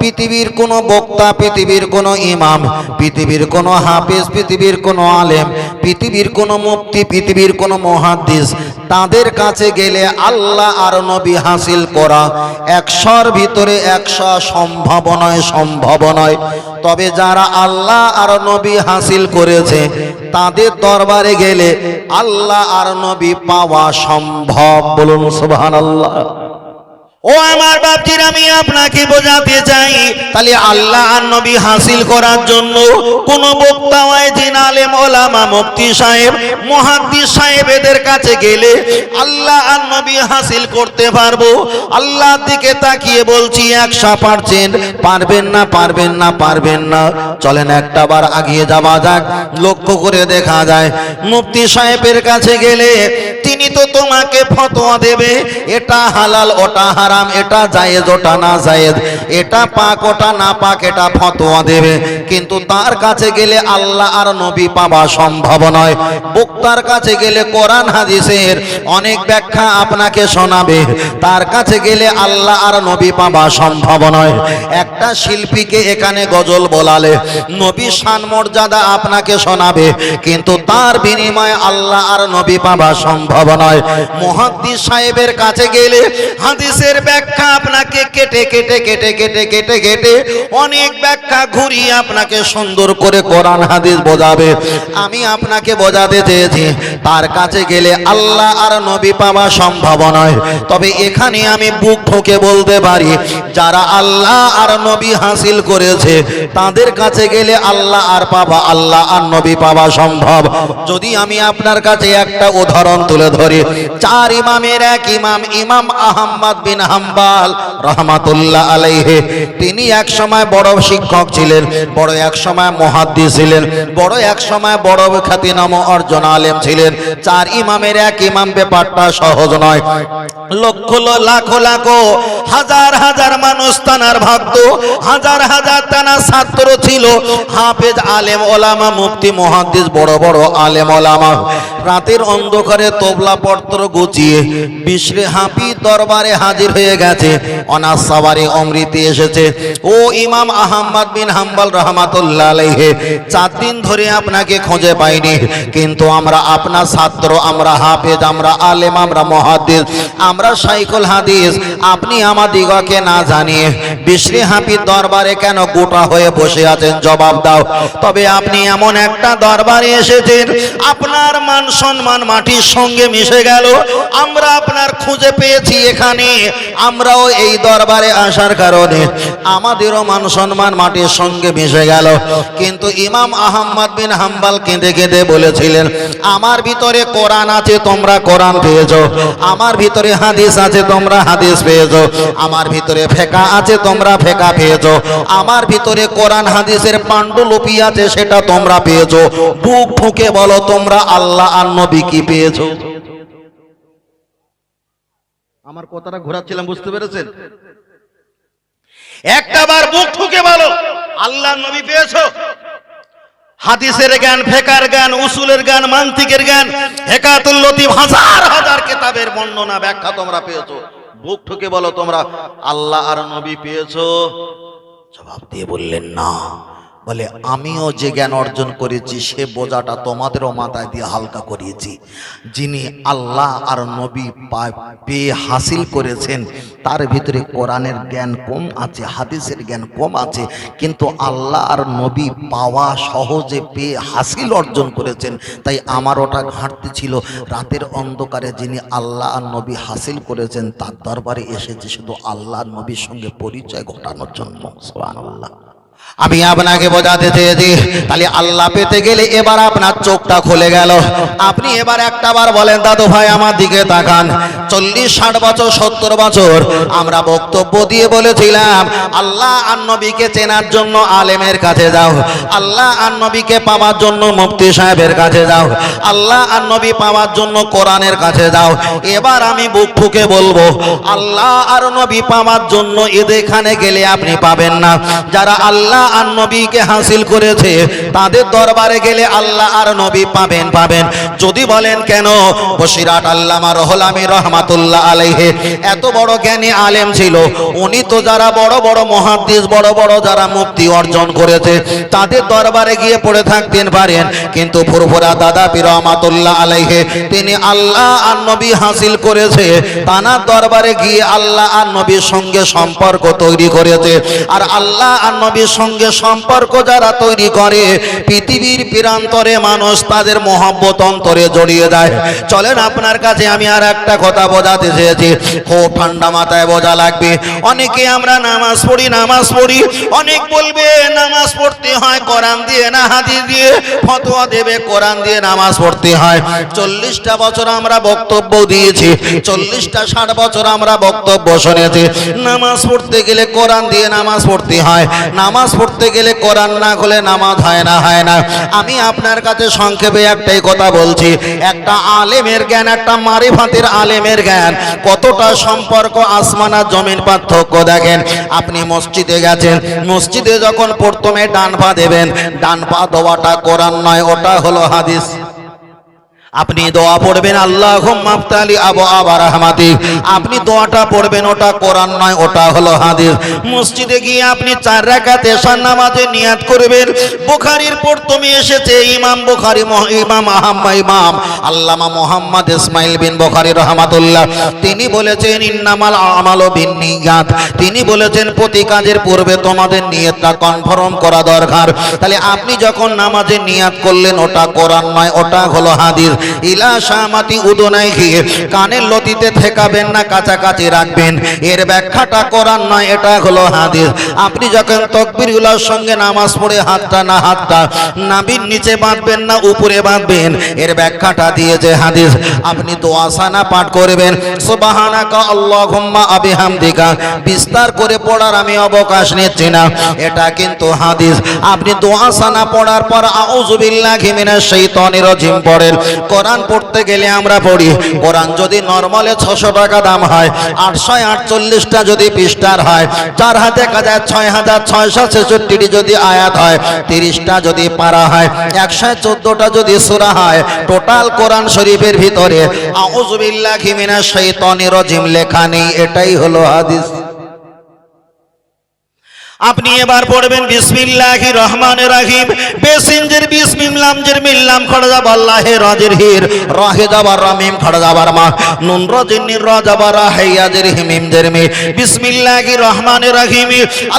পৃথিবীর কোনো বক্তা, পৃথিবীর কোনো ইমাম, পৃথিবীর কোনো হাফেজ, পৃথিবীর কোনো আলেম, পৃথিবীর কোনো মুক্তি পৃথিবীর কোনো মহাদ্দিস। তাদের কাছে গেলে আল্লাহ আর নবী হাসিল করা একশোর ভিতরে একশো সম্ভব নয় সম্ভব নয়। তবে যারা আল্লাহ আর নবী হাসিল করেছে, তাদের দরবারে গেলে আল্লাহ আর নবী পাওয়া সম্ভব। বলুন সুবহানাল্লাহ। ও আমার বাপজির, আমি আপনাকে বোঝাতে চাই, তাহলে আল্লাহ আর নবী হাসিল করার জন্য কোন বক্তা ওয়াইজিন আলেম, ওলামা, মুফতি সাহেব, মুহাদ্দিস এদের কাছে গেলে আল্লাহ আর নবী হাসিল করতে পারব। আল্লাহর দিকে তাকিয়ে বলছি একশো পারছেন, পারবেন না পারবেন না পারবেন না। চলেন একটা বার আগিয়ে যাওয়া যাক, লক্ষ্য করে দেখা যায়, মুফতি সাহেবের কাছে গেলে তিনি তো তোমাকে ফতোয়া দেবে, এটা হালাল, ওটা হারাম। এটা জায়েজ, ওটা না জায়েজ। এটা পাক, ওটা না পাক, এটা ফতোয়া দেবে। কিন্তু তার কাছে গেলে আল্লাহ আর নবী পাওয়া সম্ভব নয়। বক্তার কাছে গেলে কোরআন, হাদিসের অনেক ব্যাখ্যা আপনাকে শোনাবে। তার কাছে গেলে আল্লাহ আর নবী পাওয়া সম্ভব নয়। একটা শিল্পীকে এখানে গজল বলালে নবী শান মর্যাদা আপনাকে শোনাবে। কিন্তু তার বিনিময়ে আল্লাহ আর নবী পাওয়া সম্ভব নয়। মহাদ্দিস সাহেবের কাছে গেলে হাদিসের ব্যাখ্যা আপনাকে কেটে কেটে কেটে কেটে কেটে কেটে অনেক ব্যাখ্যা ঘুরিয়ে আপনাকে সুন্দর করে কোরআন, হাদিস বোঝাবে। আমি আপনাকে বোঝাতে চেয়েছি, তার কাছে গেলে আল্লাহ আর নবী পাওয়া সম্ভব নয়। তবে এখানে আমি বুক ঠোকে বলতে পারি, যারা আল্লাহ আর নবী হাসিল করেছে, তাদের কাছে গেলে আল্লাহ আর পাবা আল্লাহ আর নবী পাওয়া সম্ভব। যদি আমি আপনার কাছে একটা উদাহরণ তুলে ধরি, চার ইমামের এক ইমাম ইমাম আহম্মদ বিন হাম্বাল রহমাতুল্লাহ আলাইহে। তিনি এক সময় বড় শিক্ষক ছিলেন, বড় এক সময় মহাদ্দিস ছিলেন, বড় এক সময় বড় খ্যাতিনাম অর্জন আলেম ছিলেন। চার ইমামের এক ইমাম ব্যাপারটা সহজ নয়। লক্ষ লাখো লাখো, হাজার হাজার মানুষ তানার ভক্ত হাজার হাজার তানা ছাত্র ছিল। হাফেজ আলেম ওলামা, মুফতি মহাদ্দিস, বড় বড় আলেম ওলামা। রাতের অন্ধকারে তবলা পত্র গুছিয়ে বিশ্রে হাফি দরবারে হাজির হয়ে গেছে। অনাস সাবারি অমৃতি এসেছে। ও ইমাম আহম্মদ বিন হাম্বাল রহমাতুল্লাহ চার দিন ধরে আপনাকে খুঁজে পাইনি, কিন্তু আমরা আপনার ছাত্র, আমরা হাফেজ, আমরা আলেম, আমরা মহাদ্দিস, আমরা সাইকুল হাদিস, আপনি আমাদিগকে না জানিয়ে বিশ্রী হাফির দরবারে কেন গোটা হয়ে বসে আছেন? জবাব দাও। তবে আপনি এমন একটা দরবারে এসেছেন, আপনার মান সম্মান মাটির সঙ্গে মিশে গেল, আমরা আপনার খুঁজে পেয়েছি এখানে। আমরাও এই দরবারে আসার কারণে আমাদেরও মান সম্মান মাটির সঙ্গে মিশে গেল। কিন্তু ইমাম আহম্মদ বিন হাম্বাল কেঁদে কেঁদে বলেছিলেন, আমার ভিতরে কোরআন আছে, তোমরা কোরআন পেয়েছ। আমার ভিতরে হাদিস আছে, তোমরা হাদিস পেয়েছ। আমার ভিতরে ফেকা আছে, তোমরা ফেকা পেয়েছ। আমার ভিতরে কোরআন হাদিসের পাণ্ডুলিপি আছে, সেটা তোমরা পেয়েছ। বুক ফুকে বলো, তোমরা আল্লাহ আর নবী কি পেয়েছ? আমার কথাটা ঘোরাচ্ছিলাম, বুঝতে পেরেছেন? একটা বার বুক ঠুকে বলো, আল্লাহ নবী পেয়েছ? হাদিসের জ্ঞান, ফেকার জ্ঞান, উসুলের জ্ঞান, মান্তিকের জ্ঞান, হেকাতুল হাজার হাজার কেতাবের বর্ণনা, ব্যাখ্যা তোমরা পেয়েছ। বুক ঠুকে বলো তোমরা, আল্লাহ আর নবী পেয়েছ? জবাব দিয়ে বললেন, না। বলে, আমিও যে জ্ঞান অর্জন করেছি, সে বোঝাটা তোমাদেরও মাথায় দিয়ে হালকা করিয়েছি। যিনি আল্লাহ আর নবী পেয়ে হাসিল করেছেন, তার ভিতরে কোরআনের জ্ঞান কম আছে, হাদিসের জ্ঞান কম আছে, কিন্তু আল্লাহ আর নবী পাওয়া সহজে পেয়ে হাসিল অর্জন করেছেন। তাই আমার ওটা ঘাটতি ছিল। রাতের অন্ধকারে যিনি আল্লাহ আর নবী হাসিল করেছেন, তার দরবারে এসেছে শুধু আল্লাহ নবীর সঙ্গে পরিচয় ঘটানোর জন্য। সুবহানাল্লাহ। আমি আপনাকে বোঝাতে চেয়েছি, তাহলে আল্লাহ পেতে গেলে এবার আপনার চোখটা খুলে গেল। আপনি এবার একটা বার বলেন, দাদু ভাই, আমার দিকে তাকান। চল্লিশ, ষাট বছর, সত্তর বছর আমরা বক্তব্য দিয়ে বলেছিলাম, আল্লাহ আর নবীকে চেনার জন্য আলেমের কাছে যাও। আল্লাহ আর নবীকে পাওয়ার জন্য মুফতি সাহেবের কাছে যাও। আল্লাহ আর নবী পাওয়ার জন্য কোরআনের কাছে যাও। এবার আমি বুক ফুকে বলব, আল্লাহ আর নবী পাওয়ার জন্য এদেরখানে গেলে আপনি পাবেন না। যারা আল্লাহ আর নবীকে হাসিল করেছে। তাদের দরবারে গেলে আল্লাহ আর নবী পাবেন পাবেন। যদি বলেন কেন? বসিরাট আল্লামা রহল আমি রহমাতুল্লাহ আলাইহে। এত বড় জ্ঞানী আলেম ছিল। উনি তো যারা বড় বড় মহাদ্দিস, বড় বড় যারা মুক্তি অর্জন করেছে, তাদের দরবারে গিয়ে পড়ে থাকতেন পারেন। কিন্তু ফুরফুরা দাদা পীর রহমাতুল্লাহ আলাইহে, তিনি আল্লাহ আর নবী হাসিল করেছে। তানার দরবারে গিয়ে আল্লাহ আর নবীর সঙ্গে সম্পর্ক তৈরি করেছে। আর আল্লাহ আর নবীর সঙ্গে সম্পর্ক যারা তৈরি করে, পৃথিবীর প্রান্তরে মানুষ তাদের মহব্বত অন্তরে জড়িয়ে দেয়। চলেন আপনার কাছে আমি আর একটা কথা বোঝাতে চেয়েছি। খুব ঠান্ডা মাথায় বোঝা লাগবে। অনেকে আমরা নামাজ পড়ি নামাজ পড়ি, অনেক বলবে, নামাজ পড়তে হয়, কোরআন দিয়ে না হাদিস দিয়ে? ফতোয়া দেবে, কোরআন দিয়ে নামাজ পড়তে হয়। চল্লিশটা বছর আমরা বক্তব্য দিয়েছি, চল্লিশটা ষাট বছর আমরা বক্তব্য শুনেছি। নামাজ পড়তে গেলে কোরআন দিয়ে নামাজ পড়তে হয়। নামাজ পড়তে গেলে কোরআন না হলে নামাজ হয় না হয় না। আমি আপনার কাছে সংক্ষেপে একটাই কথা বলছি। একটা আলেমের জ্ঞান, একটা মারিফাতের আলেমের জ্ঞান। কতটা সম্পর্ক, আসমান আর জমিন পার্থক্য দেখেন। আপনি মসজিদে গেছেন, মসজিদে যখন প্রথমে ডান পা দেবেন, ডান পা দেওয়াটা কোরআন নয়, ওটা হলো হাদিস। আপনি দোয়া পড়বেন আল্লাহ আবু আবার রহমাতি। আপনি দোয়াটা পড়বেন, ওটা কোরআন নয়, ওটা হলো হাদিস। মসজিদে গিয়ে আপনি চার রাকাত এশার নামাজে নিয়াত করবেন। বুখারীর প্রথমে এসেছে ইমাম বুখারী ইমাম আহাম্মা ইমাম, আল্লামা মোহাম্মদ ইসমাইল বিন বুখারী রহমাতুল্লাহ। তিনি বলেছেন, ইন্নামাল আমালু বিন্নিয়াত। তিনি বলেছেন, প্রতি কাজের পূর্বে তোমাদের নিয়তটা কনফার্ম করা দরকার। তাহলে আপনি যখন নামাজে নিয়াত করলেন, ওটা কোরআন নয়, ওটা হলো হাদিস। ইলা শামাতি উদনাই গিয়ে কানের লতিতে ঠেকাবেন না কাছাকাছি রাখবেন। এর ব্যাখ্যাটা কোরআন নয়, এটা হলো হাদিস। আপনি যখন তকবিরগুলোর সঙ্গে নামাজ পড়ে হাতটা না হাতটা, নাবির নিচে বাঁধবেন না, উপরে বাঁধবেন। এর ব্যাখ্যাটা দিয়েছে হাদিস। আপনি দোয়াসানা পাঠ করবেন। সুবহানাকা আল্লাহুম্মা আবিহামদিকা। বিস্তার করে পড়ার আমি অবকাশ নিচ্ছি না। এটা কিন্তু হাদিস। আপনি দোয়াসানা পড়ার পর আউযু বিল্লাহি মিনাশ শাইতানির রাজিম পড়েন। কোরআন পড়তে গেলে আমরা পড়ি। কোরআন যদি নরমালে ছশো টাকা দাম হয় আটশো আটচল্লিশটা যদি পৃষ্ঠার হয়, চার হাতে কাজায় ছয় হাজার ছয়শো ছেষট্টিটি যদি আয়াত হয়, তিরিশটা যদি পারা হয়, একশো চোদ্দটা যদি সুরা হয়, টোটাল কোরআন শরীফের ভিতরে আউজবিল্লাহি মিনাশ শাইতানির জিম লেখা নেই, এটাই হলো হাদিস। আপনি এবার পড়বেন বিসমিল্লাহি রহমান রাহিম। বেসিনজের বিস জের মিল্লাম খড়জাব আল্লাহে রাজের হির। রাহে যাবার রামিম খড়জাবার মা। নুন রজিন রাজাবার রাহাইয়াজের হিমিম জেরমি বিসমিল্লাহি রহমান রাহিম।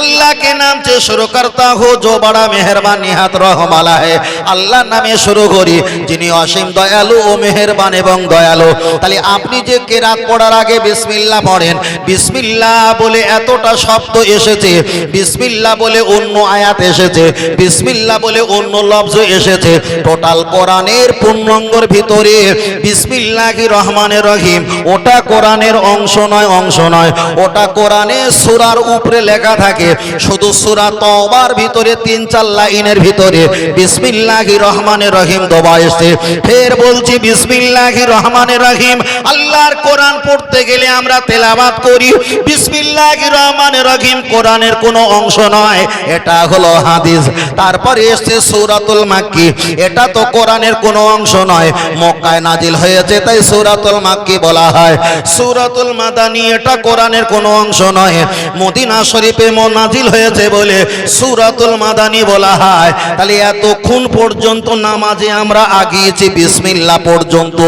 আল্লাহ কে নাম চে শুরু করতা হো, জো বড়া মেহেরবান, নিহাত রহমালা হে আল্লাহ নামে শুরু করি, যিনি অসীম দয়ালু ও মেহেরবান এবং দয়ালু। তাহলে আপনি যে কেরাত পড়ার আগে বিসমিল্লাহ পড়েন। বিসমিল্লাহ বলে এতটা শব্দ এসেছে। বিস বিসমিল্লাহ বলে অন্য আয়াত এসেছে বিসমিল্লা বলে অন্য লফজ এসেছে। টোটাল কোরআনের পূর্ণাঙ্গর ভিতরে বিসমিল্লাহি রহমানের রহিম। ওটা কোরআনের অংশ নয় অংশ নয়। ওটা কোরআনের সুরার উপরে লেখা থাকে। শুধু সুরা তওবার ভিতরে তিন, চার লাইনের ভিতরে বিসমিল্লাহি রহমানের রহিম দোবা এসে ফের বলছি, বিসমিল্লাহি রহমানের রহিম। আল্লাহর কোরআন পড়তে গেলে আমরা তেলাওয়াত করি। বিসমিল্লাহি রহমানের রহিম কোরআনের কোনো অংশ নয়, এটা হলো হাদিস। তারপরে এসছে সূরাতুল মাক্কি। এটা তো কোরআনের কোনো অংশ নয়, মক্কায় নাজিল হয়েছে, তাই সূরাতুল মাক্কি বলা হয়। সূরাতুল মাদানী এটা কোরআনের কোনো অংশ নয়, মদিনা শরীফে নাজিল হয়েছে বলে সূরাতুল মাদানী বলা হয়। তাহলে এতক্ষণ পর্যন্ত নামাজে আমরা আগিয়েছি বিসমিল্লাহ পর্যন্ত।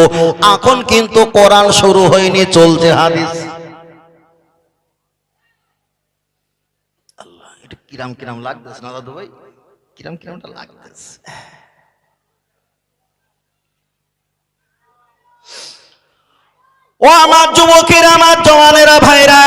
এখন কিন্তু কোরআন শুরু হয়নি, চলছে হাদিস আল্লাহ এটা কিরাম কিরাম লাগতেছে না দাদু ভাই কিরাম কিরামটা লাগতেছে? ও আমার যুবকেরা, আমার জওয়ানেরা, ভাইরা,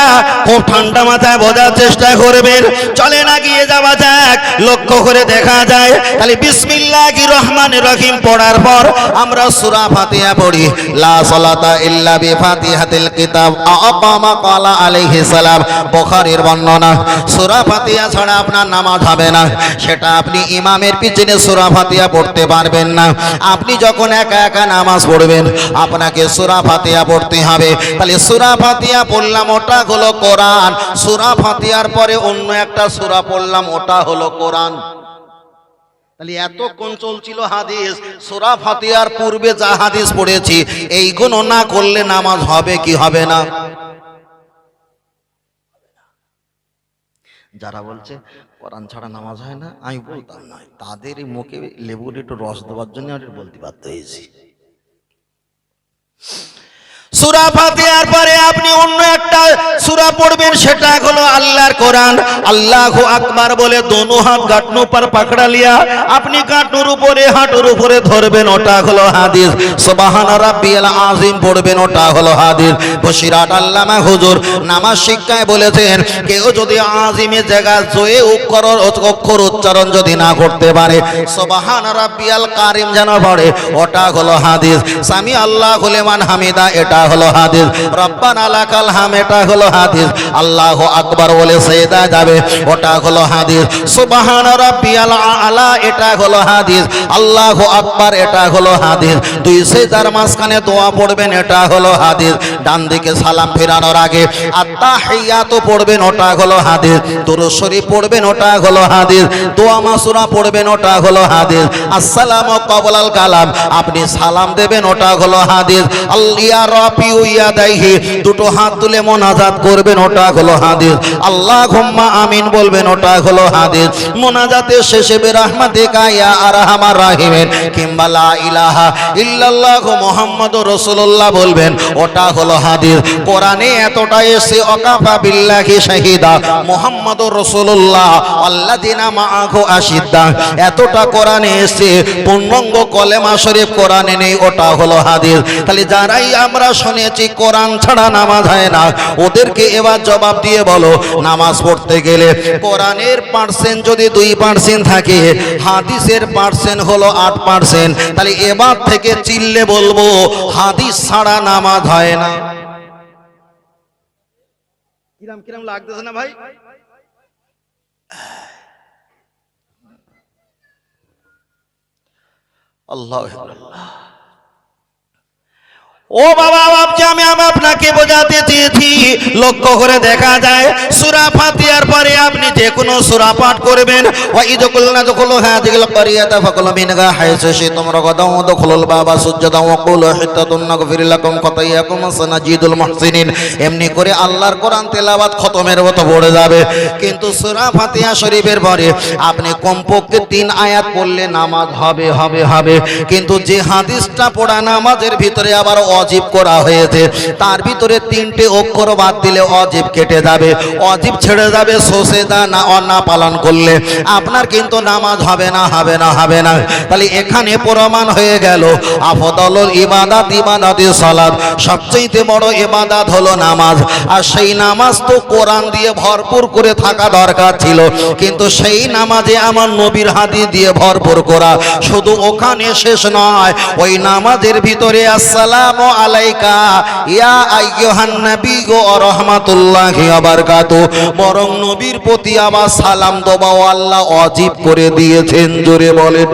খুব ঠান্ডা মাথায় বোঝার চেষ্টা করবেন। চলে না গিয়ে যাওয়া যাক, লক্ষ্য করে দেখা যায়। তাহলে বিসমিল্লাহি রহমান রহিম পড়ার পর আমরা সূরা ফাতিহা পড়ি। লা সলাতা ইল্লা বিফাতিহাতিল কিতাব। আবামা ক্বালা আলাইহিস সালাম। বুখারীর বর্ণনা, সূরা ফাতিহা ছাড়া আপনার নামাজ হবে না। সেটা আপনি ইমামের পিছনে সূরা ফাতিহা পড়তে পারবেন না। আপনি যখন একা একা নামাজ পড়বেন, আপনাকে সূরা ফাতিহা পড়তে হবে। তাহলে সুরা ফাতিয়া পড়লাম, ওটা হলো কোরআন। সুরা ফাতিয়ার পরে অন্য একটা সুরা পড়লাম, ওটা হলো কোরআন। তাহলে এতক্ষণ চলছিল হাদিস, সুরা ফাতিয়ার পূর্বে যা হাদিস পড়েছি এইগুলো না করলে নামাজ হবে কি হবে না? যারা বলছে, কোরআন ছাড়া নামাজ হয় না, আমি বলতাম না, তাদের এই মুখে লেবুর একটু রস দেওয়ার জন্য বলতে বাধ্য হয়েছি। সুরা ফাতিহার পরে আপনি অন্য একটা সুরা পড়বেন, সেটা হলো আল্লাহর কোরআন। আল্লাহু আকবার বলে, দোনো হাত গাটনু পার পাকড়া লিয়া, আপনি গাটনুর উপরে, হাঁটুর উপরে ধরবেন, ওটা হলো হাদিস। সুবহান রাব্বিয়াল আযীম পড়বেন, ওটা হলো হাদিস। বশিরাত আল্লামা হুজুর নামাজ শিক্ষায় বলেছেন, কেউ যদি আজিমের জায়গা জয়ে অক্ষর অক্ষর উচ্চারণ যদি না করতে পারে, সুবহান রাব্বিয়াল কারিম যেন পড়ে, ওটা হলো হাদিস। সামি আল্লাহ মান হামিদা, এটা হলো হাদিস রব্বানা লাকাল হাম এটা হলো হাদিস আল্লাহু আকবার বলে সেদা যাবে ওটা হলো হাদিস সুবহান রাব্বিয়াল আলা এটা হলো হাদিস আল্লাহু আকবার এটা হলো হাদিস দুই সেদার মাঝখানে দোয়া পড়বেন এটা হলো হাদিস ডান দিকে সালাম ফেরানোর আগে আত্তাহিয়াতু পড়বেন ওটা হলো হাদিস দুরূদ শরীফ পড়বেন ওটা হলো হাদিস দোয়া মাসুরা পড়বেন ওটা হলো হাদিস আসসালামু কবলাল কালাম আপনি সালাম দেবেন ওটা হলো হাদিস আল্লিয়া রাফি ইয়া দাইহি, দুটো হাত তুলে মোনাজাত করবেন, ওটা হলো হাদিস। আল্লাহ ঘুম্মা আমিন বলবেন, ওটা হলো হাদিস। মোনাজাতের শেষে বেরহমাতিকা ইয়া আরহামার রাহিমিন, কিংবা লা ইলাহা ইল্লাল্লাহ মুহাম্মাদুর রাসূলুল্লাহ বলবেন, ওটা হলো হাদিস। কোরআনে এতটা এসে অকাফা বিল্লাহি শাহিদা মুহাম্মাদুর রাসূলুল্লাহ, আল্লাযিনা মাআহু আশিদ্দা। এতটা কোরআনে এসে পূর্ণাঙ্গ কলেমা শরীফ কোরআনে নেই, ওটা হলো হাদিস। তাহলে যারাই আমরা শুনেছি, কোরআন ছাড়া নামাজ হয় না। ওদেরকে এবার জবাব দিয়ে বলো, নামাজ পড়তে গেলে কোরআনের পার্সেন্ট যদি দুই পার্সেন্ট থাকে, হাদিসের পার্সেন্ট হলো আট পার্সেন্ট তাহলে এবার থেকে চিল্লে বলব, হাদিস ছাড়া নামাজ হয় না। কিরাম কিরাম লাগতেছে না ভাই? আল্লাহ আল্লাহ ও বাবা বাপজি আমি আপনাকে বোঝাতে চেয়েছি। লক্ষ্য করে দেখা যায়, সূরা ফাতিহার পরে আপনি যে কোনো সূরা পাঠ করবেন। ওয়া ইদকুলনা দখুলু কারিয়াতা ফাকুলু রাগাদাউ দখুলুল বাবা কুলু লাকুম খাতায়াকুম সানাজিদুল মুহসিনিন। এমনি করে আল্লাহর কোরআন তেলাওয়াত খতমের মতো পড়ে যাবে। কিন্তু সূরা ফাতিহা শরীফের পরে আপনি কমপক্ষে তিন আয়াত পড়লে নামাজ হবে হবে হবে। কিন্তু যে হাদিসটা পড়া নামাজের ভিতরে আবার অজীব করা হয়েছে। তার ভিতরে তিনটে অক্ষর বাদ দিলে অজীব কেটে যাবে। অজীব ছেড়ে যাবে, শোষে সোসেদা না, অন্না পালন করলে। আপনার কিন্তু নামাজ হবে না হবে না হবে না। তাহলে এখানে প্রমাণ হয়ে গেল। আফদল ইবাদাত, ইবাদাতি সালাত। সবচেয়ে বড় ইবাদাত হলো নামাজ। আর সেই নামাজ তো কোরআন দিয়ে ভরপুর করে থাকা দরকার ছিল। কিন্তু সেই নামাজে আমার নবীর হাতি দিয়ে ভরপুর করা। শুধু ওখানে শেষ নয়, ওই নামাজের ভিতরে আসসালামু আলাইকা। ইয়া আইয়ুহান নবী গো, রাহমাতুল্লাহি ওয়া বারাকাতু। বরং নবীর প্রতি আমার সালাম দোবাও আল্লাহ অজীব করে দিয়েছেন, জোরে বলেন।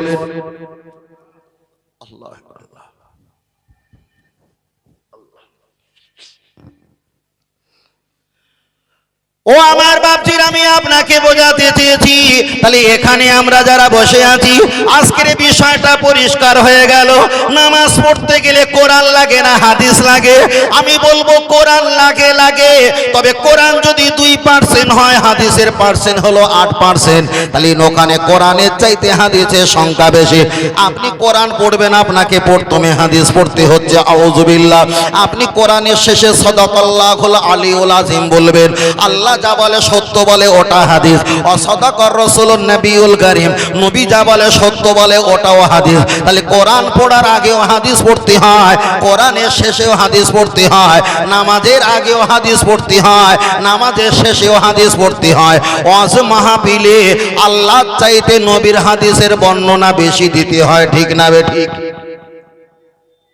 ও আমার বাপজির, আমি আপনাকে বোঝাতে চেয়েছি। তাহলে এখানে আমরা যারা বসে আছি, আজকের বিষয়টা পরিষ্কার হয়ে গেল। নামাজ পড়তে গেলে কোরআন লাগে না, হাদিস লাগে। আমি বলব কোরআন লাগে লাগে। তবে কোরআন যদি দুই পার্সেন্ট হয়, হাদিসের পার্সেন্ট হলো আট পার্সেন্ট তাহলে ওখানে কোরআনের চাইতে হাদিসের সংখ্যা বেশি। আপনি কোরআন পড়বেন, আপনাকে প্রথমে হাদিস পড়তে হচ্ছে আউজুবিল্লাহ আপনি কোরআনের শেষে সদাকাল্লাহ আলিউল আজিম বলবেন, আল্লাহ যা বলে সত্য বলে ওটা হাদিস। অসদাকর রসুল নবিউল করিম, নবী যা বলে সত্য বলে ওটাও হাদিস। তাহলে কোরআন পড়ার আগেও হাদিস পড়তে হয়, কোরআনের শেষেও হাদিস পড়তে হয়, নামাজের আগেও হাদিস পড়তে হয়, নামাজের শেষেও হাদিস পড়তে হয়। অজ মাহফিলে আল্লাহ চাইতে নবীর হাদিসের বর্ণনা বেশি দিতে হয়, ঠিক না বে ঠিক?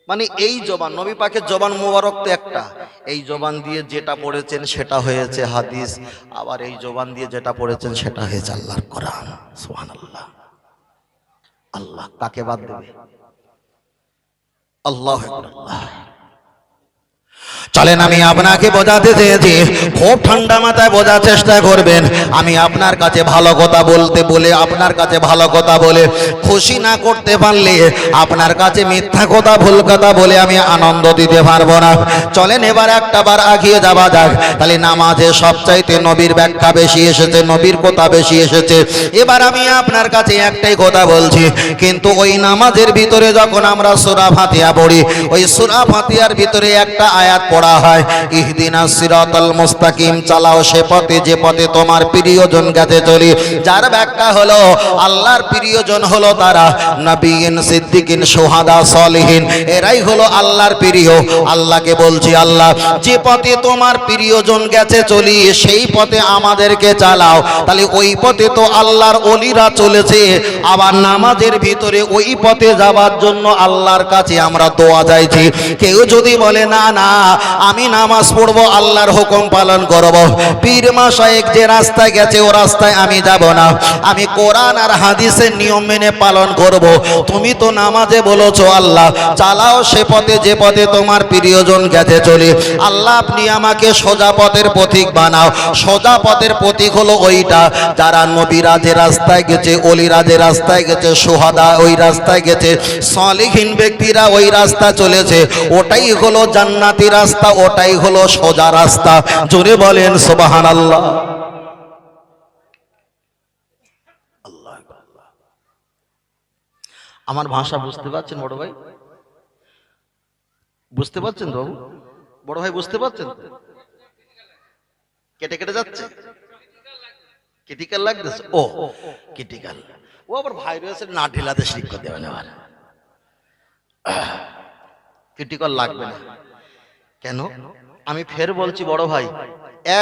মানে এই জবান, নবী পাকের জবান মোবারক তো একটা। এই জবান দিয়ে যেটা পড়েছেন সেটা হয়েছে হাদিস, আবার এই জবান দিয়ে যেটা পড়েছেন সেটা হয়েছে আল্লাহর কোরআন। সোহান আল্লাহ আল্লাহ কাকে বাদ দেবে? আল্লাহ আল্লাহ চলেন, আমি আপনাকে বোঝাতে চেয়েছি। খুব ঠান্ডা মাথায় বোঝার চেষ্টা করবেন। আমি আপনার কাছে ভালো কথা বলতে বলে, আপনার কাছে ভালো কথা বলে, খুশি না করতে পারলে, আপনার কাছে মিথ্যা কথা, ভুল কথা বলে আমি আনন্দ দিতে পারব না। চলেন, এবার একটা বার আগিয়ে যাওয়া যাক। তাহলে নামাজে সবচাইতে নবীর ব্যাখ্যা বেশি এসেছে, নবীর কথা বেশি এসেছে। এবার আমি আপনার কাছে একটাই কথা বলছি, কিন্তু ওই নামাজের ভিতরে যখন আমরা সুরা ফাতিয়া পড়ি, ওই সুরা ফাতিয়ার ভিতরে একটা আয়াত পড়া হয়, ইহদিনা সিরাতাল মুস্তাকিম চালাও সে পথে, যে পথে তোমার প্রিয়জন গেছে চলি। যার ব্যাখ্যা হলো, আল্লাহর প্রিয়জন হলো তারা নবীন, সিদ্দিকিন, সোহাদা, সলিহীন, এরাই হলো আল্লাহর প্রিয়। আল্লাহকে বলছি, আল্লাহ, যে পথে তোমার প্রিয়জন গেছে চলি, সেই পথে আমাদেরকে চালাও। তাহলে ওই পথে তো আল্লাহর অলিরা চলেছে। আবার নামাজের ভিতরে ওই পথে যাবার জন্য আল্লাহর কাছে আমরা দোয়া চাইছি। কেউ যদি বলে, না না আমি নামাজ পড়ব, আল্লাহর হুকুম পালন করব। পীর মাসায়েক যে রাস্তায় গেছে, ও রাস্তায় আমি যাব না। আমি কোরআন আর হাদিসের নিয়ম মেনে পালন করব। তুমি তো নামাজে বলেছ, আল্লাহ, চালাও সে পথে, যে পথে তোমার প্রিয়জন গেছে, চলে। আল্লাহ, আপনি আমাকে সোজা পথের পথিক বানাও। সোজা পথের পথিক হলো ওইটা। যারা নবীরা যে রাস্তায় গেছে অলিরা যে রাস্তায় গেছে, সোহাদা ওই রাস্তায় গেছে, সলিহীন ব্যক্তিরা ওই রাস্তা চলেছে। ওটাই হলো জান্নাতি রাস্তা, ওটাই হলো সোজা রাস্তা। জোরে বলেন সোবাহান আল্লাহ আমার ভাষা বুঝতে পারছেন, বড় ভাই? বুঝতে পারছেন, বাবু? বড় ভাই, বুঝতে পারছেন? কেটে কেটে যাচ্ছে। ক্রিটিক্যাল লাগতেছে? ও, ক্রিটিক্যাল। ও আবার ভাই রয়েছে, না ঢিলাতে শিক্ষা দেবেন এবার। ক্রিটিক্যাল লাগবে না। কেন? আমি ফের বলছি বড় ভাই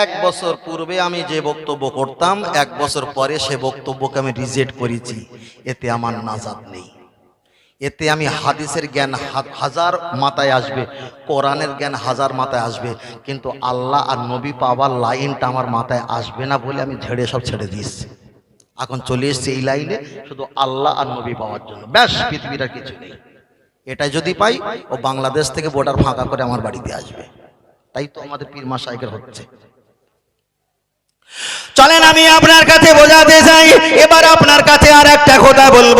এক বছর পূর্বে আমি যে বক্তব্য করতাম এক বছর পরে সে বক্তব্যকে আমি রিজেক্ট করেছি। এতে আমার নাজাদ নেই। এতে আমি হাদিসের জ্ঞান হাজার মাথায় আসবে কোরআনের জ্ঞান হাজার মাথায় আসবে কিন্তু আল্লাহ আর নবী পাওয়ার লাইনটা আমার মাথায় আসবে না বলে আমি ঝেড়ে সব ছেড়ে দিয়েছি। এখন চলে এসছে এই লাইনে শুধু আল্লাহ আর নবী পাওয়ার জন্য। ব্যাস পৃথিবীর আর কিছু নেই। এটা যদি পাই, ও বাংলাদেশ থেকে বর্ডার ফাঁকা করে আমার বাড়িতে আসবে। তাই তো আমাদের পীর মাসাইকের হচ্ছে। চলেন, আমি আপনার কাছে বোঝাতে চাই। এবার আপনার কাছে আর একটা কথা বলব।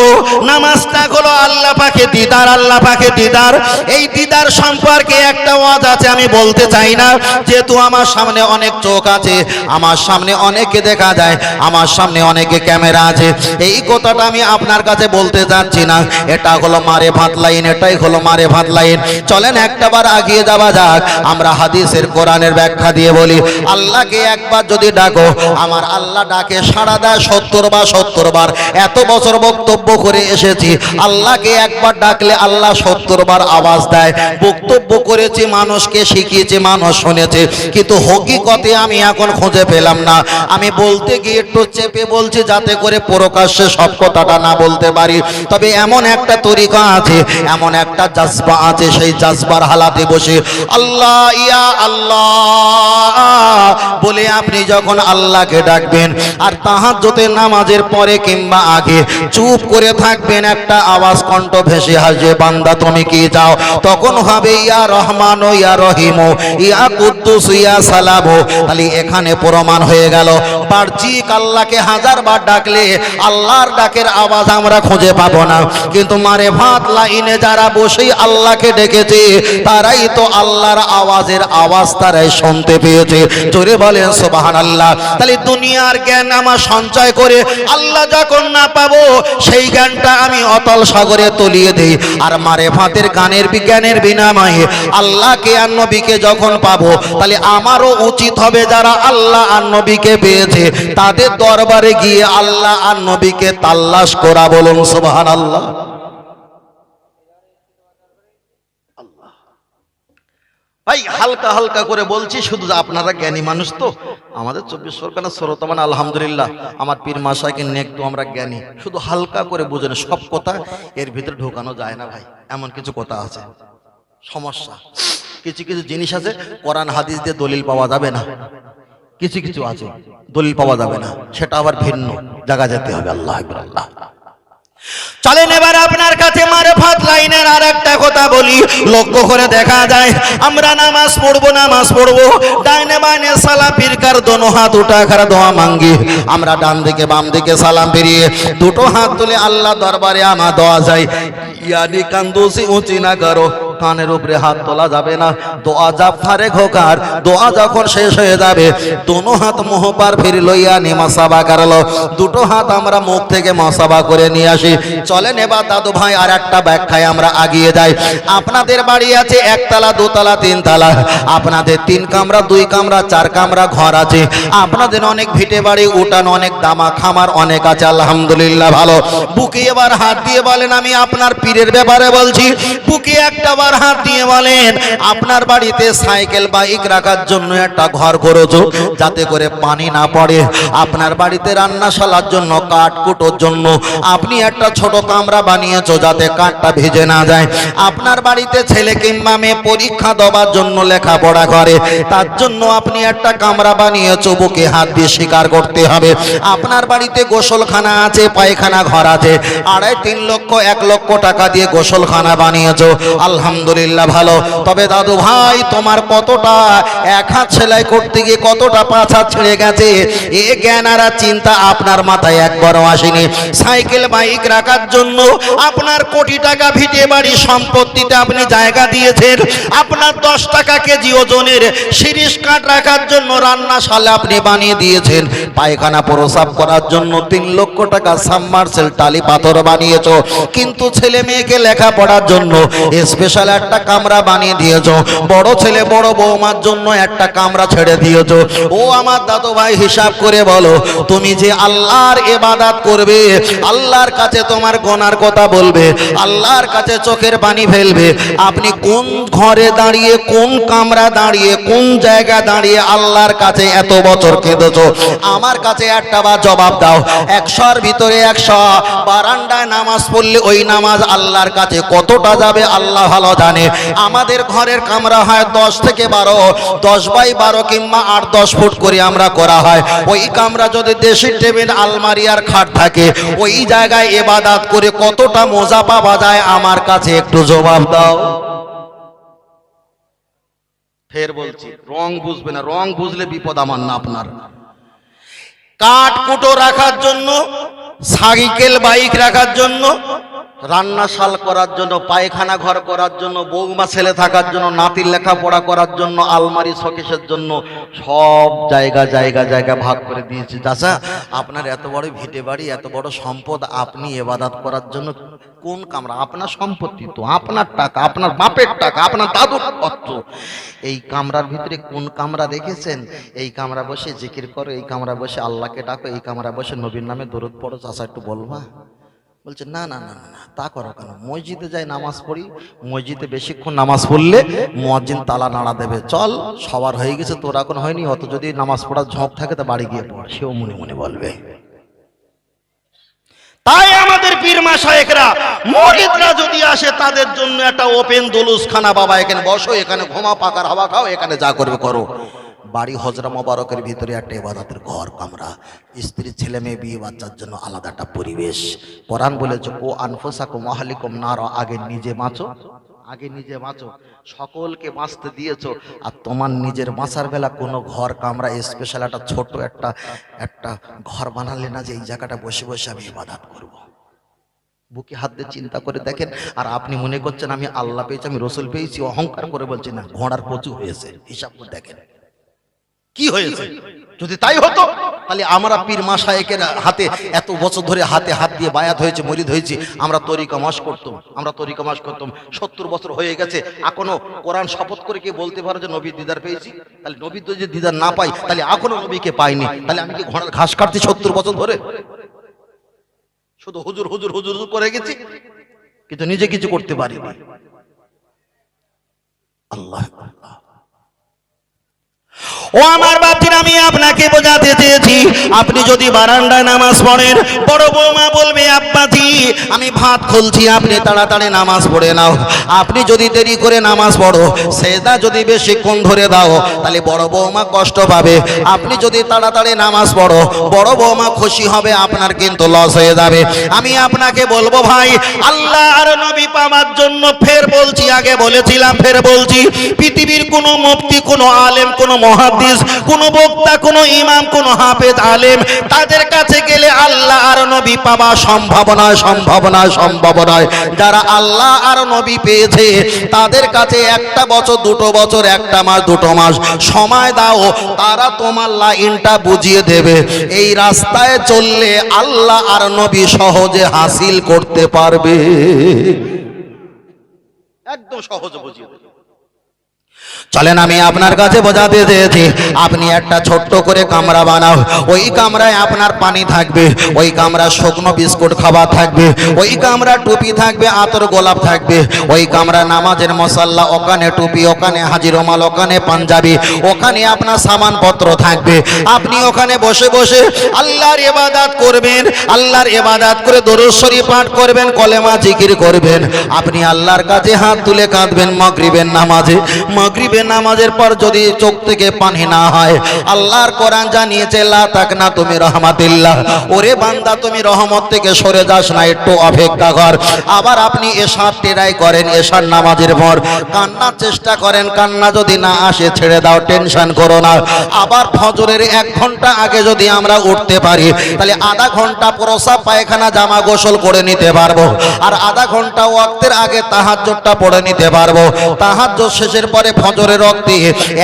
নামাজটা হলো আল্লাহ পাকে দিদার, আল্লাহ পাকে দিদার। এই দিদার সম্পর্কে একটা ওয়াজ আছে, আমি বলতে চাই না। যেহেতু আমার সামনে অনেক চোখ আছে, আমার সামনে অনেকে দেখা যায়, আমার সামনে অনেকে ক্যামেরা আছে। এই কথাটা আমি আপনার কাছে বলতে চাচ্ছি না। এটা হলো মারে ভাত লাইন, এটাই হলো মারে ভাত লাইন। চলেন একটা বার আগিয়ে যাওয়া যাক। আমরা হাদিসের কোরআনের ব্যাখ্যা দিয়ে বলি, আল্লাহকে একবার যদি ডাকো আমার আল্লাহ ডাকে সাড়া দেয় সত্তর বা সত্তর বার। এত বছর বক্তব্য করে এসেছি, আল্লাহকে একবার ডাকলে আল্লাহ সত্তর বার আওয়াজ দেয়। বক্তব্য করেছি, মানুষকে শিখিয়েছি, মানুষ শুনেছে, কিন্তু হকিকতে আমি এখন খুঁজে পেলাম না। আমি বলতে গিয়ে একটু চেপে বলছি, যাতে করে প্রকাশ্যে সব কথাটা না বলতে পারি। তবে এমন একটা তরিকা আছে, এমন একটা জাজবা আছে, সেই জাজবার হালাতে বসে, আল্লাহ ইয়া আল্লাহ, বলে আপনি যখন আল্লাহকে ডাকবেন। আর তাহার তাহাজ্জতে নামাজের পরে কিংবা আগে চুপ করে থাকবেন, একটা আওয়াজ কণ্ঠ ভেসে হাসে বান্দা তুমি কি যাও তখন হবে, ইয়া রহমান ও ইয়া রহিম, ইয়া কুদ্দুস, ইয়া সালামো। তাহলে এখানে প্রমাণ হয়ে গেল। বাহ্যিক আল্লাহকে হাজার বার ডাকলে আল্লাহর ডাকের আওয়াজ আমরা খুঁজে পাবো না। কিন্তু মারে ভাত লাইনে যারা বসেই আল্লাহকে ডেকেছে, তারাই তো আল্লাহর আওয়াজের আওয়াজ তারাই শুনতে পেয়েছে। জোরে বলেন সোবাহান আল্লাহ তাহলে দুনিয়ার জ্ঞান আমার সঞ্চয় করে আল্লাহ যখন না পাবো, সেই জ্ঞানটা আমি অতল সাগরে তলিয়ে দেই। আর মারে ভাতের গানের বিজ্ঞানের বিনাময়ে আল্লাহকে আর নবীকে যখন পাবো, তাহলে আমারও উচিত হবে যারা আল্লাহ আর নবীকে পেয়েছে, তাদের দরবারে গিয়ে আল্লাহ আর নবীকে তাল্লাশ করা বলুন সুবহান আল্লাহ ভাই, হালকা হালকা করে বলছি, শুধু আপনারা জ্ঞানী মানুষ তো। আমাদের চব্বিশ সরকারের শ্রোতা মানে আলহামদুলিল্লাহ। আমার পীর মাসাকে নেক তো আমরা জ্ঞানী। শুধু হালকা করে বুঝেন, সব কথা এর ভিতরে ঢোকানো যায় না ভাই। এমন কিছু কথা আছে। সমস্যা। কিছু কিছু জিনিস আছে, কোরআন, হাদিস দিয়ে দলিল পাওয়া যাবে না। কিছু কিছু আছে, দলিল পাওয়া যাবে না। সেটা আবার ভিন্ন। জায়গা যেতে হবে, আল্লাহ আল্লাহ। চলেন এবার আপনার কাছে মারে ফাত আর একটা কথা বলি, লক্ষ্য করে দেখা যায়, আমরা নামাজ পড়ব নামাজ পড়ব, ডাইনে বাইনে সালাম ফিরকার দোনো হাত উঠা খারা দোয়া মাঙ্গি আমরা ডান দিকে, বাম দিকে সালাম ফিরিয়ে দুটো হাত তুলে আল্লাহ দরবারে আমার দোয়া যায়। ইয়াদি কান্দুসি উঁচি না করো। কানের উপরে হাত তোলা যাবে না। দোয়া জাপ ফারে ঘোকার দোয়া যখন শেষ হয়ে যাবে, দোনো হাত মোহপার ফির লইয়া নিমা সাবা কারলো। দুটো হাত আমরা মুখ থেকে মশাবা করে নিয়ে আসি। চলেন এবার দাদু ভাই আর একটা ব্যাখ্যায় আমরা আগিয়ে যাই। আপনাদের বাড়ি আছে একতলা, দোতলা, তিনতলা। আপনাদের তিন কামরা, দুই কামরা, চার কামরা ঘর আছে। আপনাদের অনেক ভিটে বাড়ি, উঠান অনেক, দামা খামার অনেক আছে, আলহামদুলিল্লাহ ভালো। বুকে এবার হাত দিয়ে বলেন, আমি আপনার পীরের ব্যাপারে বলছি। বুকে একটা বার হাত দিয়ে বলেন, আপনার বাড়িতে সাইকেল বাইক রাখার জন্য একটা ঘর করেছ, যাতে করে পানি না পড়ে। আপনার বাড়িতে রান্নাশালার জন্য কাঠ কুটোর জন্য আপনি একটা ছোট কামরা বানিয়েছো, যাতে কাঠটা ভেজে না যায়। আপনার বাড়িতে ছেলে কিংবা মেয়ে পরীক্ষা দেওয়ার জন্য লেখাপড়া করে। তার জন্য আপনি একটা কামরা বানিয়েছো, বুকে হাত দিয়ে স্বীকার করতে হবে। আপনার বাড়িতে গোসলখানা আছে, পায়খানা ঘর আছে। আড়াই, তিন লক্ষ, এক লক্ষ টাকা দিয়ে গোসলখানা বানিয়েছো। আলহামদুলিল্লাহ ভালো। তবে দাদু ভাই, তোমার কতটা এক হাত সেলাই করতে গিয়ে কতটা পাঁচ হাত ছেড়ে গেছে? এ জ্ঞান আর চিন্তা আপনার মাথায় একবারও আসেনি। সাইকেল, বাইক রাখার জন্য আপনার কোটি টাকা ভিটে বাড়ি সম্পত্তিতে আপনি জায়গা দিয়েছেন। আপনার দশ টাকা কেজি ওজনের শিরিষ কাঠ রাখার জন্য রান্নাশালা আপনি বানিয়ে দিয়েছেন। পায়খানা প্রসাব করার জন্য তিন লক্ষ টাকা সাবমার্সেল টালি পাথর বানিয়েছ। কিন্তু ছেলে মেয়েকে লেখাপড়ার জন্য স্পেশাল একটা কামরা বানিয়ে দিয়েছ। বড় ছেলে, বড় বৌমার জন্য একটা কামরা ছেড়ে দিয়েছ। ও আমার দাদু ভাই হিসাব করে বলো, তুমি যে আল্লাহর এবাদাত করবে, আল্লাহর কাছে তোমার গোনার কথা বলবে, আল্লাহর কাছে চোখের পানি ফেলবে, আপনি কোন ঘরে দাঁড়িয়ে, কোন কামরা দাঁড়িয়ে, কোন জায়গা দাঁড়িয়ে আল্লাহর কাছে এত বছর কেঁদেছ? আমার কাছে একটা বা জবাব দাও। একশোর ভিতরে একশো। বারান্দায় নামাজ পড়লে ওই নামাজ আল্লাহর কাছে কতটা যাবে? আল্লাহ ভালো জানে আমাদের ঘরের কামরা হয় দশ থেকে বারো। দশ বাই বারো কিংবা আট, দশ ফুট করে আমরা করা হয়। ওই কামরা যদি দেশি টেবিল, আলমারি আর খাট থাকে, ওই জায়গায় এবাদাত করে কতটা মজা পাওয়া যায় আমার কাছে একটু জবাব দাও। ফের বলছি, রং বুঝবে না। রং বুঝলে বিপদ আমার না আপনার। কাঠ কুটো রাখার জন্য, সাইকেল, বাইক রাখার জন্য রান্নাশাল করার জন্য, পায়খানা ঘর করার জন্য বৌমা ছেলে থাকার জন্য, নাতির লেখাপড়া করার জন্য, আলমারি শোকেশের জন্য সব জায়গা জায়গা জায়গা ভাগ করে দিয়েছি। চাচা, আপনার এত বড় ভিটে বাড়ি, এত বড় সম্পদ আপনি এবাদাত করার জন্য কোন কামরা? আপনার সম্পত্তি তো, আপনার টাকা, আপনার বাপের টাকা, আপনার দাদুর অর্থ। এই কামরার ভিতরে কোন কামরা দেখেছেন? এই কামরা বসে জিকির করো, এই কামরা বসে আল্লাহকে ডাকো, এই কামরা বসে নবীর নামে দরুদ পড়ো, চাচা একটু বলবা। বলছে, না না না না তা করো কেন? মসজিদে যাই নামাজ পড়ি, মসজিদে বেশিক্ষণ নামাজ পড়লে মুয়াজ্জিন তালা নাড়া দেবে। চল, সবার হয়ে গেছে, তোর এখন হয়নি, অত যদি নামাজ পড়ার ঝোঁক থাকে তা বাড়ি গিয়ে পড়। সেও মনে মনে বলবে। তাই আমাদের পীর মাসায়েকরা মরিদরা যদি আসে, তাদের জন্য একটা ওপেন দোলুসখানা, বাবা, এখানে বসো, এখানে ঘুমা পাকার হাওয়া খাও, এখানে যা করবে করো। বাড়ি হজরা মোবারকের ভিতরে একটা ইবাদতের ঘর কামরা। স্ত্রী, ছেলে, মেয়ে, বিয়ে, বাচ্চার জন্য আলাদা একটা পরিবেশ। কোরআন বলেছে, ও আনফোসাকুম আহলিকুম নার আগে নিজে বাঁচো, আগে নিজে বাঁচো। সকলকে বাঁচতে দিয়েছ, আর তোমার নিজের বাঁচার বেলা কোনো ঘর কামরা স্পেশাল একটা ছোট একটা একটা ঘর বানালে না যে এই জায়গাটা বসে বসে আমি ইবাদত করব। বুকে হাত দিয়ে চিন্তা করে দেখেন, আর আপনি মনে করছেন আমি আল্লাহ পেয়েছি, আমি রসুল পেয়েছি, অহংকার করে বলছি, না, ঘোড়ার প্রচুর হয়েছে, হিসাব করে দেখেন। কি হয়েছে? যদি তাই হতো তাহলে আমরা পীর মাসায়েকের হাতে এত বছর ধরে হাতে হাত দিয়ে বায়াত হয়েছে, মরিদ হয়েছে, আমরা তরিকা মাস করতাম, আমরা তরিকা মাস করতাম। সত্তর বছর হয়ে গেছে, এখনও কোরআন শপথ করে কে বলতে পারো যে নবীর দিদার পেয়েছি? তাহলে নবীর তো যে দিদার না পাই, তাহলে এখনও নবীকে পাইনি। তাহলে আমি কি ঘোড়ার ঘাস কাটছি সত্তর বছর ধরে? শুধু হুজুর হুজুর হুজুর হুজুর করে গেছি, কিন্তু নিজে কিছু করতে পারি আল্লাহ। ও আমার বাপজির আমি আপনাকে বোঝাতে আপনি যদি বারান্দায় নামাজ পড়েন, বড় বৌমা বলবে, আব্বাজি, আমি ভাত খুলছি, আপনি তাড়াতাড়ি নামাজ পড়ে নাও। আপনি যদি দেরি করে নামাজ পড়ো সেদা যদি বেশিক্ষণ ধরে দাও, তাহলে বড় বৌমা কষ্ট পাবে। আপনি যদি তাড়াতাড়ি নামাজ পড়ো, বড় বৌমা খুশি হবে, আপনার কিন্তু লস হয়ে যাবে। আমি আপনাকে বলব ভাই, আল্লাহ আর নবী পাওয়ার জন্য ফের বলছি, আগে বলেছিলাম, ফের বলছি, পৃথিবীর কোনো মুফতি, কোনো আলেম, কোনো মহাদিস, কোনো বক্তা, কোনো ইমাম, কোনো হাফেজ, আলেম তাদের কাছে গেলে আল্লাহ আর নবী পাওয়া সম্ভব নয় সম্ভব নয় সম্ভব নয়। যারা আল্লাহ আর নবী পেয়েছে, তাদের কাছে একটা বছর, দুটো বছর, একটা মাস, দুটো মাস। সময় দাও, তারা তোমার লাইনটা বুঝিয়ে দেবে। এই রাস্তায় চললে আল্লাহ আর নবী সহজে হাসিল করতে পারবে। একদম সহজে বুঝিয়ে দেবে। চলেন, আমি আপনার কাছে বোঝাতে চেয়েছি আপনি একটা ছোট্ট করে কামরা বানাও। ওই কামরায় আপনার পানি থাকবে, ওই কামরা শুকনো বিস্কুট খাবার থাকবে, ওই কামরা টুপি থাকবে, আতর গোলাপ থাকবে, ওই কামরা নামাজের মশাল্লা, ওখানে টুপি, ওখানে হাজির রুমাল ওখানে পাঞ্জাবি, ওখানে আপনার সামানপত্র থাকবে। আপনি ওখানে বসে বসে আল্লাহর এবাদাত করবেন, আল্লাহর এবাদাত করে দরশ্বরী পাঠ করবেন, কলেমা জিকির করবেন। আপনি আল্লাহর কাছে হাত তুলে কাঁদবেন, মগরিবের নামাজে। মগরিবের নামাজের পর যদি চোখ থেকে পানি না হয়, আল্লাহর কোরআন জানিয়েছে, লা তাকনা তুমি রহমাতিল্লাহ। ওরে বান্দা, তুমি রহমত থেকে সরে যাস না, একটু অপেক্ষা কর। আবার আপনি এশার টেরাই করেন, এশার নামাজের পর। কান্নার চেষ্টা করেন, কান্না যদি না আসে, ছেড়ে দাও, টেনশন করো না। আবার ফজরের এক ঘণ্টা আগে যদি আমরা উঠতে পারি, তাহলে আধা ঘণ্টা প্রসাব পায়খানা, জামা গোসল করে নিতে পারব। আর আধা ঘণ্টা ওয়াক্তের আগে তাহাজ্জুদটা পড়ে নিতে পারব। তাহাজ্জুদ শেষের পরে ফজরের রক্তে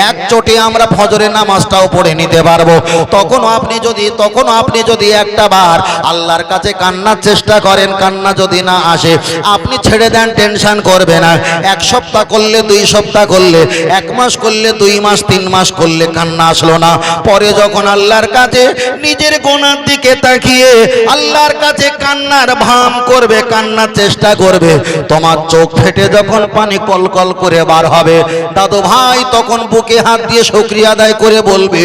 এক চোটে আমরা ফজরের নামাজটাও পড়ে নিতে পারব। তখন আপনি যদি, তখন আপনি যদি একটা বার আল্লাহর কাছে কান্নার চেষ্টা করেন, কান্না যদি না আসে, আপনি ছেড়ে দেন, টেনশন করবে না। এক সপ্তাহ করলে, দুই সপ্তাহ করলে, এক মাস করলে, দুই মাস, তিন মাস করলে কান্না আসলো না। পরে যখন আল্লাহর কাছে নিজের গোনার দিকে তাকিয়ে আল্লাহর কাছে কান্নার ভাম করবে, কান্নার চেষ্টা করবে, তোমার চোখ ফেটে যখন পানি কলকল করে বার হবে। দাদু ভাই তখন বুকে হাত দিয়ে শুকরিয়া আদায় করে বলবে,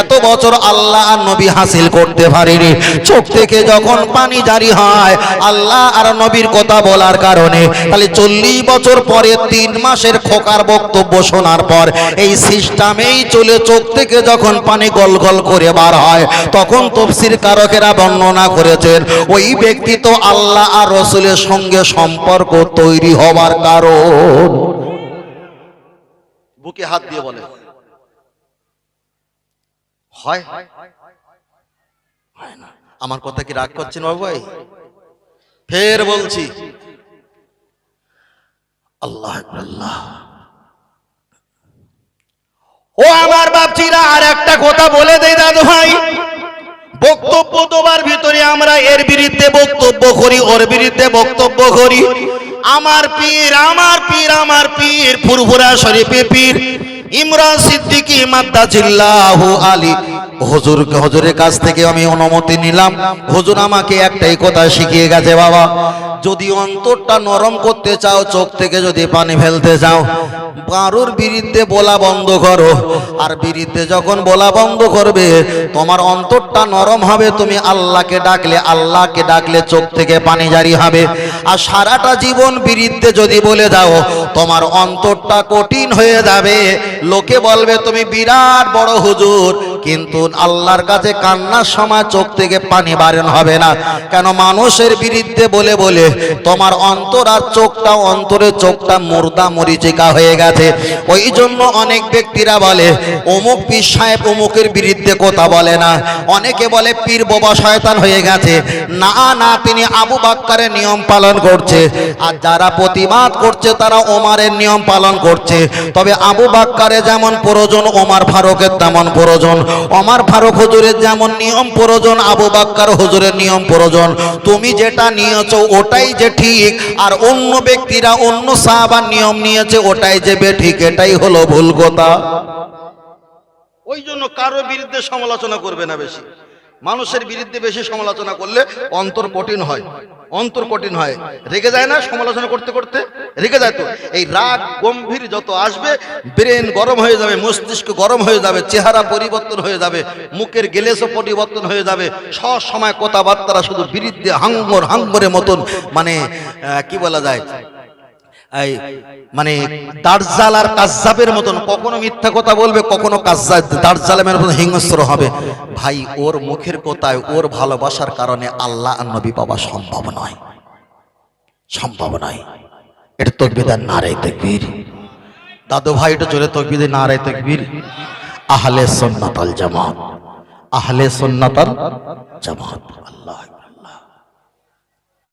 এত বছর আল্লাহ আর নবী হাসিল করতে পারিনি। চোখ থেকে যখন পানি জারি হয়, আল্লাহ আর নবীর কথা বলার কারণে, তাহলে চল্লিশ বছর পরে তিন মাসের খোকার বক্তব্য শোনার পর এই সিস্টেমেই চলে চোখ থেকে যখন পানি গল গল করে বার হয়, তখন তফসির কারকেরা বর্ণনা করেছেন, ওই ব্যক্তি তো আল্লাহ আর রসুলের সঙ্গে সম্পর্ক তৈরি হবার কারণ। বুকে হাত দিয়ে বলে। হয়? না। আমার কথা কি রাগ করছেন বাবু ভাই ফের বলছি। আল্লাহ আল্লাহ। ও আমার বাপচিরা আর একটা কথা বলে দেই দাদু ভাই। বক্তব্য তোমার ভিতরে, আমরা এর বিরুদ্ধে বক্তব্য করি, ওর বিরুদ্ধে বক্তব্য করি। আমার পীর আমার পীর আমার পীর ফুরফুরা শরীফে পীর। ইমরান সিদ্দিকী মাদ্দাজিল্লাহু আলী। হুজুর হুজুরের কাছ থেকে আমি অনুমতি নিলাম। হুজুর আমাকে একটাই কথা শিখিয়ে গেছে, বাবা, যদি অন্তরটা নরম করতে চাও, চোখ থেকে যদি পানি ফেলতে চাও কারোর বিরুদ্ধে বলা বন্ধ করো। আর বিরুদ্ধে যখন বলা বন্ধ করবে, তোমার অন্তরটা নরম হবে, তুমি আল্লাহকে ডাকলে আল্লাহকে ডাকলে চোখ থেকে পানি জারি হবে। আর সারাটা জীবন বিরুদ্ধে যদি বলে দাও তোমার অন্তরটা কঠিন হয়ে যাবে। লোকে বলবে তুমি বিরাট বড় হুজুর। কিন্তু আল্লাহর কাছে কান্নার সময় চোখ থেকে পানি বারণ হবে না। কেন মানুষের বিরুদ্ধে বলে বলে, তোমার অন্তর আর চোখটা, অন্তরের চোখটা মুর্দা মরিচিকা হয়ে গেছে। ওই জন্য অনেক ব্যক্তিরা বলে, অমুক পীর সাহেব অমুকের বিরুদ্ধে কথা বলে না। অনেকে বলে, পীর বাবা শয়তান হয়ে গেছে। না না, তিনি আবু বাক্কারের নিয়ম পালন করছে। আর যারা প্রতিবাদ করছে, তারা ওমারের নিয়ম পালন করছে। তবে আবু বাক্কারে যেমন প্রয়োজন, ওমার ফারুকের তেমন প্রয়োজন। ওমার ফারুক হুজুরের যেমন নিয়ম প্রয়োজন, আবু বাক্কার হুজুরের নিয়ম প্রয়োজন, তুমি যেটা নিয়েছ ওটাই যে ঠিক, আর অন্য ব্যক্তিরা, অন্য সাহাবার নিয়ম নিয়েছে ওটাই যে বেঠিক এটাই হলো ভুল কথা। ওই জন্য কারও বিরুদ্ধে সমালোচনা করবে না বেশি। মানুষের বিরুদ্ধে বেশি সমালোচনা করলে অন্তর কঠিন হয়। অন্তর কঠিন হয়। রেগে যায় না সমালোচনা করতে করতে? রেগে যায় তো? এই রাগ গম্ভীর যত আসবে, ব্রেন গরম হয়ে যাবে, মস্তিষ্ক গরম হয়ে যাবে, চেহারা পরিবর্তন হয়ে যাবে, মুখের গেলেসও পরিবর্তন হয়ে যাবে। সব সময় কথাবার্তারা শুধু বিরুদ্ধে হাঙ্গর হাঙ্গরের মতন মানে কি বলা যায়? মানে দার্জাল আর কাজ্জাবের মতন কখনো মিথ্যা কথা বলবে কখনো কাজ্জাব দার্জালের মতন হিংস্র হবে। ভাই ওর মুখের কথায় ওর ভালোবাসার কারণে আল্লাহ আর নবী পাওয়া সম্ভব নয়। সম্ভব নয়। এটা তকবিদার নারাই তকবীর। দাদু ভাই এটা চলে তকবিদে নারাই তকবীর। আহলে সুন্নাতাল জামাত। আহলে সুন্নাতাল জামাত। আল্লাহ